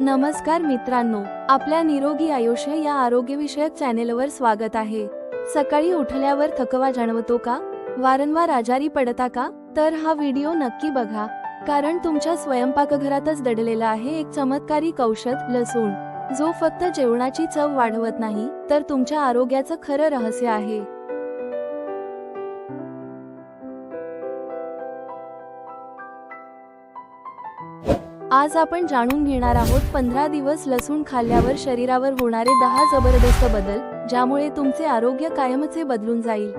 नमस्कार मित्रांनो आपल्या निरोगी आयुष्य या आरोग्यविषयक चॅनेलवर स्वागत आहे. सकाळी उठल्यावर थकवा जाणवतो का? वारंवार आजारी पडता का? तर हा व्हिडिओ नक्की बघा कारण तुमच्या स्वयंपाकघरातच दडलेला आहे एक चमत्कारी औषध लसूण. जो फक्त जेवणाची चव वाढवत नाही तर तुमच्या आरोग्याचं खरं रहस्य आहे. आज आपण जाणून घेणार आहोत पंधरा दिवस लसूण खाल्ल्यावर शरीरावर होणारे दहा जबरदस्त बदल ज्यामुळे तुमचे आरोग्य कायमचे बदलून जाईल.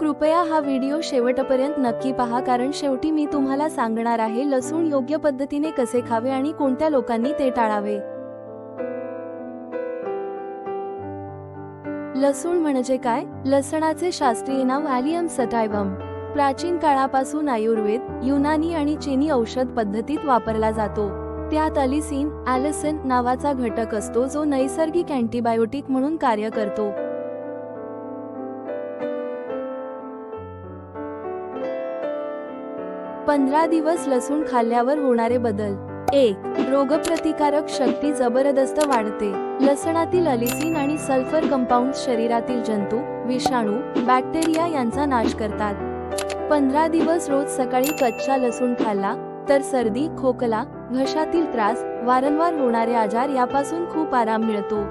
कृपया हा व्हिडिओ शेवटपर्यंत नक्की पहा कारण शेवटी मी तुम्हाला सांगणार आहे लसूण योग्य पद्धतीने कसे खावे आणि कोणत्या लोकांनी ते टाळावे. लसूण म्हणजे काय? लसणाचे शास्त्रीय नाव व्हॅलियम सटायवम. प्राचीन काळापासून आयुर्वेद युनानी आणि चीनी औषध पद्धतीत वापरला जातो. त्यात अलिसिन ॲलिसिन नावाचा घटक असतो जो नैसर्गिक अँटीबायोटिक म्हणून कार्य करतो. पंधरा दिवस लसूण खाल्ल्यावर होणारे बदल. एक रोगप्रतिकारक शक्ती जबरदस्त वाढते. लसणातील अलिसिन आणि सल्फर कंपाऊंड शरीरातील जंतू विषाणू बॅक्टेरिया यांचा नाश करतात. पंधरा दिवस रोज सकाळी कच्चा लसूण खाल्ला तर सर्दी खोकला घशातील त्रास वारंवार होणारे आजार यापासून खूप आराम मिळतो.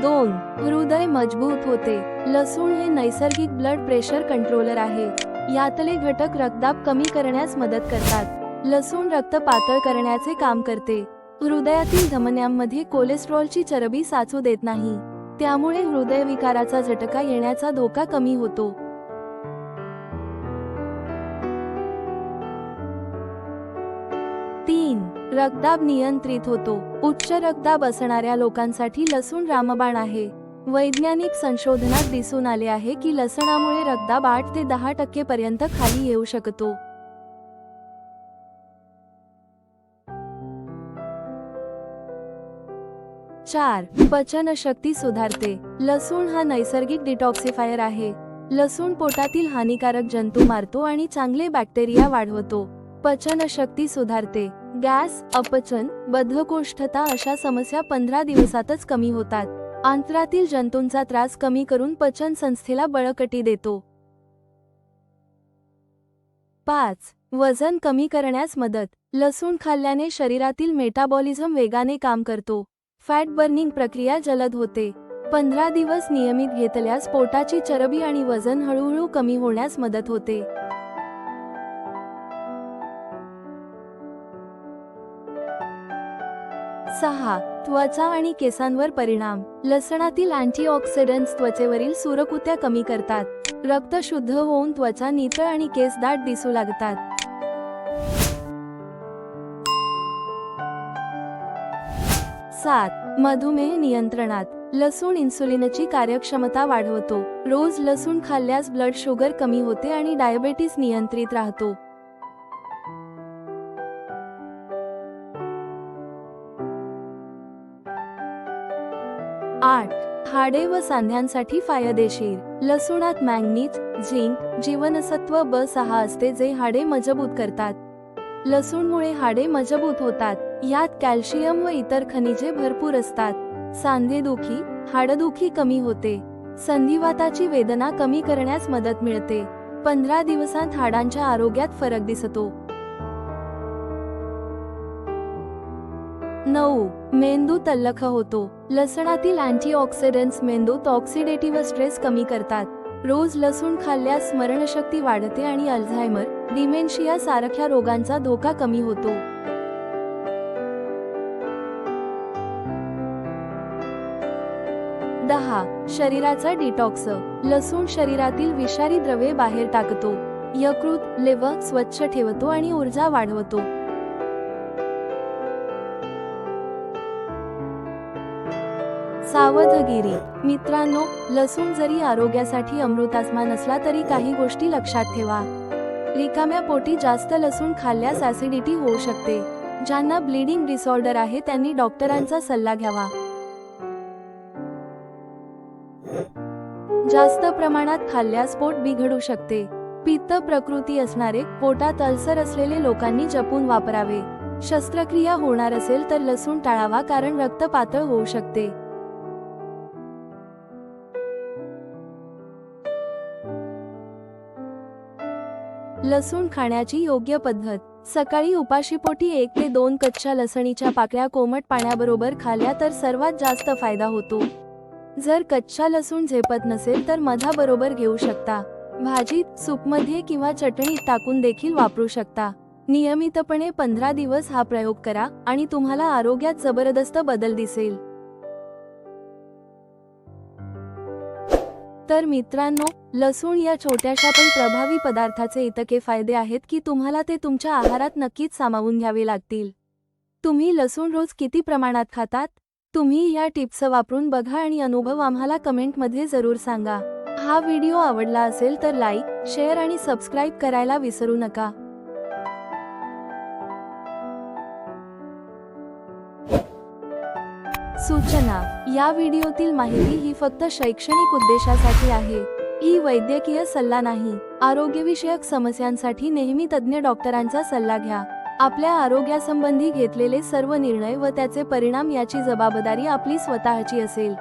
दोन हृदय मजबूत होते. लसूण हे नैसर्गिक ब्लड प्रेशर कंट्रोलर आहे. यातले घटक रक्तदाब कमी करण्यास मदत करतात. लसूण रक्त पातळ करण्याचे काम करते. हृदयातील धमन्यांमध्ये कोलेस्ट्रॉलची चरबी साचू देत नाही. त्यामुळे हृदयविकाराचा झटका येण्याचा धोका कमी होतो. तीन रक्तदाब नियंत्रित होतो. उच्च रक्तदाब असणाऱ्या लोकांसाठी लसूण रामबाण आहे. वैज्ञानिक संशोधनात दिसून आले आहे की लसणामुळे रक्तदाब आठ ते दहा टक्के पर्यंत खाली येऊ शकतो. चार पचनशक्ती सुधारते. लसूण हा नैसर्गिक डिटॉक्सिफायर आहे. लसूण पोटातील हानिकारक जंतू मारतो आणि चांगले बॅक्टेरिया वाढवतो. पचनशक्ती सुधारते. गॅस अपचन बद्धकोष्ठता अशा समस्या पंधरा दिवसातच कमी होतात. आंतरातील जंतूंचा त्रास कमी करून पचन संस्थेला बळकटी देतो. पाच वजन कमी करण्यास मदत. लसूण खाल्ल्याने शरीरातील मेटाबॉलिझम वेगाने काम करतो. फॅट बर्निंग प्रक्रिया जलद होते. पंधरा दिवस नियमित घेतल्यास पोटाची चरबी आणि वजन हळूहळू कमी होण्यास मदत होते. सहा. त्वचा आणि केसांवर परिणाम. लसणातील अँटीऑक्सिडंट्स त्वचेवरील सुरकुत्या कमी करतात. रक्त शुद्ध होऊन त्वचा नितळ आणि केस दाट दिसू लागतात. सात. मधुमेह नियंत्रणात. लसूण इन्सुलिनची कार्यक्षमता वाढवतो. रोज लसूण खाल्ल्यास ब्लड शुगर कमी होते आणि डायबेटीस नियंत्रित राहतो. आठ. हाडे व सांध्यांसाठी फायदेशीर. लसूणात मॅंगनीज झिंक जीवनसत्व ब सहा असते जे हाडे मजबूत करतात. लसूणमुळे हाडे मजबूत होतात. यात कॅल्शियम व इतर खनिजे भरपूर असतात. सांधेदुखी हाडदुखी कमी होते. संधिवाताची वेदना कमी करण्यास मदत मिळते. पंधरा दिवसांत हाडांच्या आरोग्यात फरक दिसतो. नऊ. मेंदू तल्लख होतो. लसणातील अँटीऑक्सिडंट्स मेंदूत ऑक्सिडेटिव्ह स्ट्रेस कमी करतात. रोज लसूण खाल्ल्यास स्मरणशक्ती वाढते आणि अल्झायमर डिमेन्शिया सारख्या रोगांचा धोका कमी होतो. दहा शरीराचा डिटॉक्स लसूण शरीरातील विषारी द्रव्ये बाहेर टाकतो. यकृत लेव स्वच्छ ठेवतो आणि ऊर्जा वाढवतो. सावधगिरी. मित्रांनो लसूण जरी आरोग्यासाठी अमृतासमान असला तरी काही गोष्टी लक्षात ठेवा. रिकाम्या पोटी जास्त लसूण खाल्ल्यास ऍसिडिटी होऊ शकते. ज्यांना ब्लिडिंग डिसऑर्डर आहे त्यांनी डॉक्टरांचा सल्ला घ्यावा. जास्त प्रमाणात खाल्ल्यास पोट बिघडू शकते. पित्त प्रकृती असणारे पोटात अल्सर असलेले लोकांनी जपून वापरावे. शस्त्रक्रिया होणार असेल तर लसूण टाळावा कारण रक्त पातळ होऊ शकते. लसूण खाण्याची योग्य पद्धत. सकाळी उपाशीपोटी एक ते दोन कच्च्या लसणीच्या पाकळ्या कोमट पाण्याबरोबर खाल्ल्या तर सर्वात जास्त फायदा होतो. जर कच्चा लसूण झेपत नसेल तर मधाबरोबर घेऊ शकता. भाजीत सूपमध्ये किंवा चटणीत टाकून देखील वापरू शकता. नियमितपणे पंधरा दिवस हा प्रयोग करा आणि तुम्हाला आरोग्यात जबरदस्त बदल दिसेल. तर मित्रांनो लसूण या छोट्याशा पण प्रभावी पदार्थाचे इतके फायदे आहेत की तुम्हाला ते तुमच्या आहारात नक्कीच सामावून घ्यावे लागतील. तुम्ही लसूण रोज किती प्रमाणात खातात? तुम्ही या टिप्स वापरून बघा आणि अनुभव आम्हाला कमेंटमध्ये जरूर सांगा. हा व्हिडिओ आवडला असेल तर लाईक शेअर आणि सबस्क्राईब करायला विसरू नका. सूचना. या व्हिडिओतील माहिती ही फक्त शैक्षणिक उद्देशासाठी आहे. ही वैद्यकीय सल्ला नाही. आरोग्यविषयक समस्यांसाठी नेहमी तज्ज्ञ डॉक्टरांचा सल्ला घ्या. आपल्या आरोग्यासंबंधी घेतलेले सर्व निर्णय व त्याचे परिणाम याची जबाबदारी आपली स्वतःची असेल.